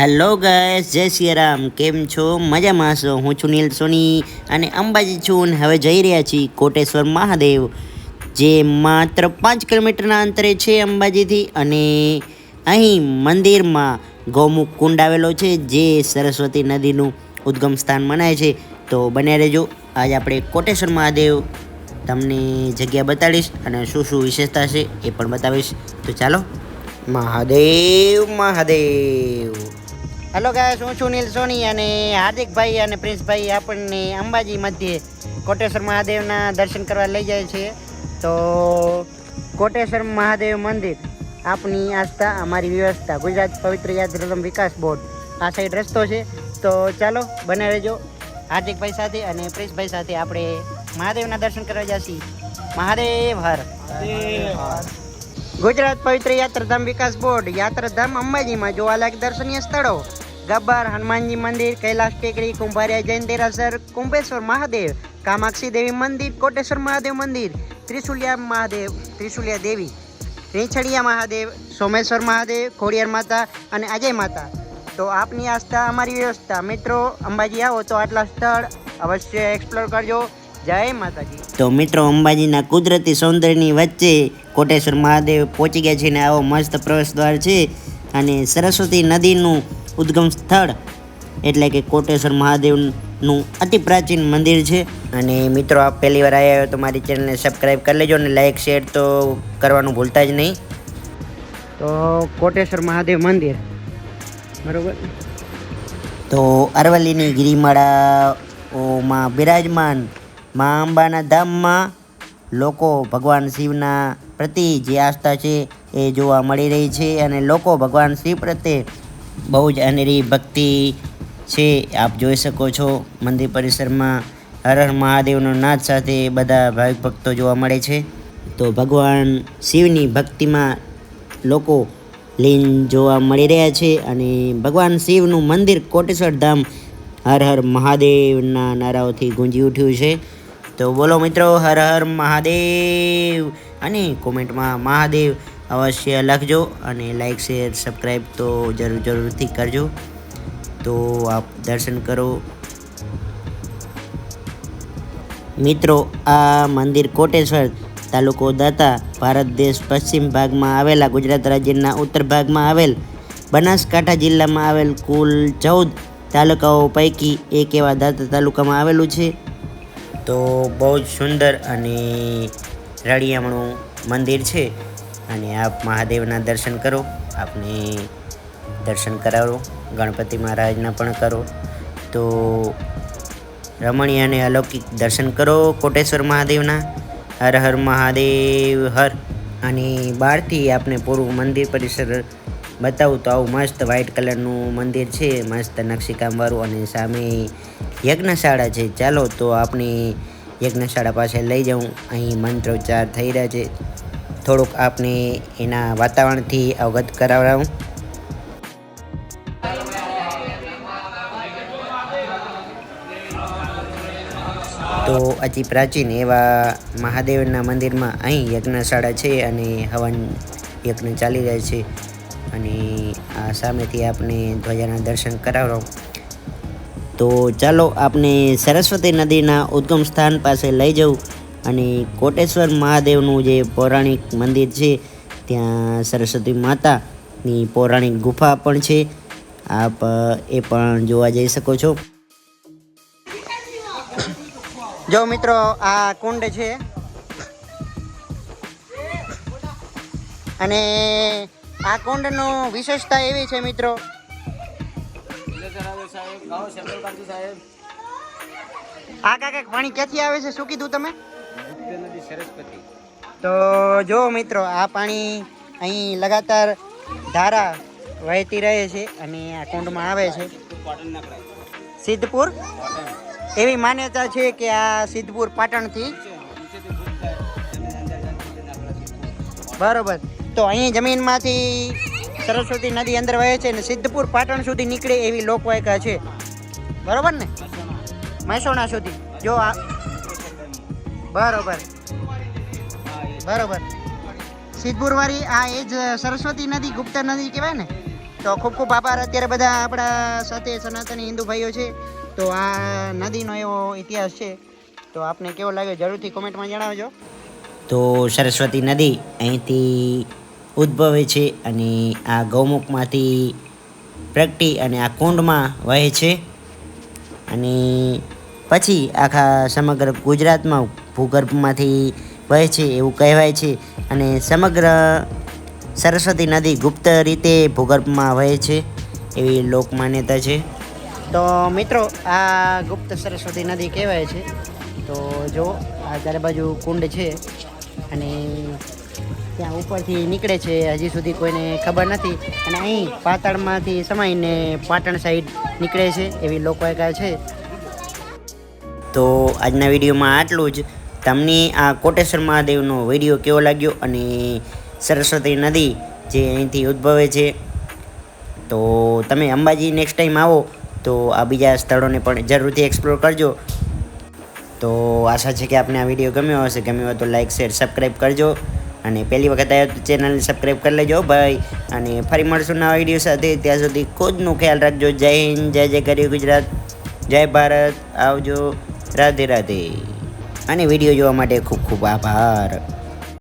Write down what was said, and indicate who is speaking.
Speaker 1: Hello guys જય શ્રી રામ કેમ છો? મજામાં છો હું છું નીલ સોની અને અંબાજી છું અને હવે જઈ રહ્યા છીએ કોટેશ્વર મહાદેવ, જે માત્ર પાંચ કિલોમીટરના અંતરે છે અંબાજીથી અને અહીં મંદિરમાં ગૌમુખ કુંડ આવેલો છે, જે સરસ્વતી નદીનું ઉદ્ગમ સ્થાન મનાય છે. તો બન્યા રહેજો. આજે આપણે કોટેશ્વર મહાદેવ તમને જગ્યા બતાડીશ અને શું શું વિશેષતા છે એ પણ બતાવીશ. તો ચાલો. મહાદેવ મહાદેવ. હેલો ગાય હું છું સોની અને હાર્દિકભાઈ અને પ્રિન્સભાઈ આપણને અંબાજી મધ્યે કોટેશ્વર મહાદેવના દર્શન કરવા લઈ જાય છે. તો કોટેશ્વર મહાદેવ મંદિર આપની આસ્થા, અમારી વ્યવસ્થા, ગુજરાત પવિત્ર યાત્રાધામ વિકાસ બોર્ડ, આ સાઈડ રસ્તો છે. તો ચાલો બને રહેજો હાર્દિકભાઈ સાથે અને પ્રિન્સભાઈ સાથે આપણે મહાદેવના દર્શન કરવા જઈએ મહાદેવ હર. ગુજરાત પવિત્ર યાત્રાધામ વિકાસ બોર્ડ, યાત્રાધામ અંબાજીમાં જોવાલાયક દર્શનીય સ્થળો. ગબ્બર હનુમાનજી મંદિર કૈલાસ ટેકરી કુંભારિયા જૈન દેરાસર કુંભેશ્વર મહાદેવ કામાક્ષી દેવી મંદિર કોટેશ્વર મહાદેવ મંદિર ત્રિશુલિયા મહાદેવ ત્રિશુલિયા દેવી રીંછડિયા મહાદેવ સોમેશ્વર મહાદેવ ખોડિયાર માતા અને અજય માતા તો આપની આસ્થા, અમારી વ્યવસ્થા. મિત્રો, અંબાજી આવો તો આટલા સ્થળ અવશ્ય એક્સપ્લોર કરજો. જય માતાજી. તો મિત્રો, અંબાજીના કુદરતી સૌંદર્યની વચ્ચે કોટેશ્વર મહાદેવ પહોંચી ગયા છે ને આવો મસ્ત પ્રવેશ દ્વાર છે. અને સરસ્વતી નદીનું ઉદ્ગમ સ્થળ એટલે કે કોટેશ્વર મહાદેવનું અતિ પ્રાચીન મંદિર છે. અને મિત્રો આપ પહેલી વાર આવ્યા હોય તો મારી ચેનલને સબસ્ક્રાઈબ કરી લેજો અને લાઈક શેર તો કરવાનું ભૂલતા જ નહીં. તો કોટેશ્વર મહાદેવ મંદિર. બરોબર? તો અરવલ્લીની ગિરિમાળાઓમાં બિરાજમાન મા અંબાના ધામમાં લોકો ભગવાન શિવના પ્રતિ જે આસ્થા છે એ જોવા મળી રહી છે. અને લોકો ભગવાન શિવ પ્રત્યે બહુ જ અનેરી ભક્તિ છે. આપ જોઈ શકો છો મંદિર પરિસરમાં હર હર મહાદેવનો નાદ સાથે બધા ભાવિક ભક્તો જોવા મળે છે. તો ભગવાન શિવની ભક્તિમાં લોકો લીન જોવા મળી રહ્યા છે અને ભગવાન શિવનું મંદિર કોટેશ્વર ધામ હર હર મહાદેવના નારાઓથી ગુંજી ઉઠ્યું છે. તો બોલો મિત્રો, હર હર મહાદેવ અને કોમેન્ટમાં મહાદેવ અવશ્ય લખજો અને લાઈક શેર સબસ્ક્રાઈબ તો જરૂર, જરૂરથી કરજો. તો આપ દર્શન કરો. મિત્રો, આ મંદિર કોટેશ્વર તાલુકો દાતા ભારત દેશ પશ્ચિમ ભાગમાં આવેલા, ગુજરાત રાજ્યના ઉત્તર ભાગમાં આવેલ, બનાસકાંઠા જિલ્લામાં આવેલ કુલ ચૌદ તાલુકાઓ પૈકી એક એવા દાતા તાલુકામાં આવેલું છે. તો બહુ જ સુંદર અને રળિયામણું મંદિર છે. અને આપ મહાદેવના દર્શન કરો, આપને દર્શન કરાવો, ગણપતિ મહારાજના પણ કરો. તો રમણીય અને અલૌકિક દર્શન કરો કોટેશ્વર મહાદેવના. હર હર મહાદેવ, હર. અને બહારથી આપને પૂરું મંદિર પરિસર બતાવું તો આવું મસ્ત વ્હાઇટ કલરનું મંદિર છે, મસ્ત નકશીકામવાળું અને સામે યજ્ઞશાળા છે. ચાલો તો આપણે યજ્ઞશાળા પાસે લઈ જાઉં. અહીં મંત્રોચ્ચાર થઈ રહ્યા છે. થોડુંક આપને એના વાતાવરણથી અવગત કરાવડાવું. તો અતિ પ્રાચીન એવા મહાદેવના મંદિરમાં અહીં યજ્ઞશાળા છે અને હવન યજ્ઞ ચાલી રહ્યા છે. અને આ સામેથી આપણે ધ્વજાના દર્શન કરાવરો તો ચાલો આપને સરસ્વતી નદીના ઉદ્ગમ સ્થાન પાસે લઈ જવું. અને કોટેશ્વર મહાદેવનું જે પૌરાણિક મંદિર છે, ત્યાં સરસ્વતી માતાની પૌરાણિક ગુફા પણ છે. આપ, એ પણ જોવા જઈ શકો છો. જો મિત્રો, આ કુંડ છે. અને આ કુંડનું વિશેષતા એવી છે મિત્રો. આ કાકા પાણી ક્યાંથી આવે છે? શું કીધું તમે? તો જો મિત્રો આ પાણી અહીં લગાતાર ધારા વહેતી રહે છે અને આ કુંડમાં આવે છે. સિદ્ધપુર? એવી માન્યતા છે કે આ સિદ્ધપુર પાટણથી? બરોબર. તો અહીં જમીનમાંથી સરસ્વતી નદી અંદર વહે છે અને સિદ્ધપુર પાટણ સુધી નીકળે એવી લોકવાયકા છે. બરોબર ને? મહેસાણા સુધી. જો આ બરોબર. બરોબર. સિદ્ધપુરવાળી આ એ જ સરસ્વતી નદી, ગુપ્ત નદી કહેવાય ને?
Speaker 2: તો ખૂબ ખૂબ આભાર. અત્યારે બધા આપણા સાથે સનાતની હિન્દુ ભાઈઓ છે. તો આ નદીનો એવો ઇતિહાસ છે. તો આપને કેવો લાગ્યો જરૂરથી કોમેન્ટમાં જણાવજો.
Speaker 1: તો સરસ્વતી નદી અહીંથી ઉદ્ભવે છે અને આ ગૌમુખમાંથી પ્રગટી અને આ કુંડમાં વહે છે. અને પછી આખા સમગ્ર ગુજરાતમાં ભૂગર્ભમાંથી વહે છે એવું કહેવાય છે. અને સમગ્ર સરસ્વતી નદી ગુપ્ત રીતે ભૂગર્ભમાં વહે છે એવી લોક માન્યતા છે.
Speaker 2: તો મિત્રો, આ ગુપ્ત સરસ્વતી નદી કહેવાય છે. તો જો, આ ચારે બાજુ કુંડ છે અને ત્યાં ઉપરથી નીકળે છે. હજી સુધી કોઈને ખબર નથી. અને અહીં પાતાળમાંથી સમાઈને પાટણ સાઈડ નીકળે છે એવી લોકવાયકા છે.
Speaker 1: તો આજના વિડીયોમાં આટલું જ. તમને આ કોટેશ્વર મહાદેવનો વીડિયો કેવો લાગ્યો અને સરસ્વતી નદી જે અહીંથી ઉદ્ભવે છે? તો તમે અંબાજી નેક્સ્ટ ટાઈમ આવો, તો આ બીજા સ્થળોને પણ જરૂરથી એક્સપ્લોર કરજો. તો આશા છે કે આપને આ વીડિયો ગમ્યો હશે. ગમ્યો હોય તો લાઇક શેર સબસ્ક્રાઈબ કરજો. અને પહેલી વખત આવ્યો તો ચેનલને સબસ્ક્રાઈબ કરી લેજો ભાઈ. અને ફરી મળશું નવા વીડિયો સાથે. ત્યાં સુધી ખુદનું ખ્યાલ રાખજો. જય હિન્દ, જય જય કરી ગુજરાત. જય ભારત. આવજો. રાધે રાધે. અને વીડિયો જોવા માટે ખૂબ ખૂબ આભાર.